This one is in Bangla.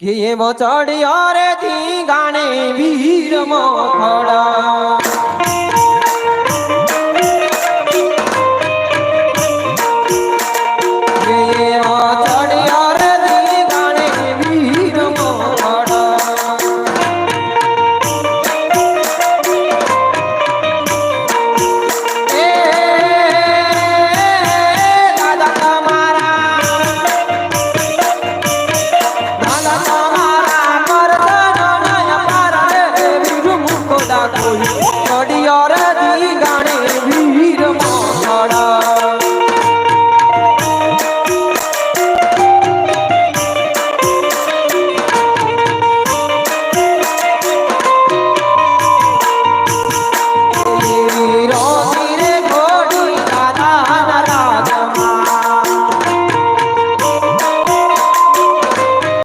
કે એવો ચડ્યો રે ધી ગાણે વીર મોખડા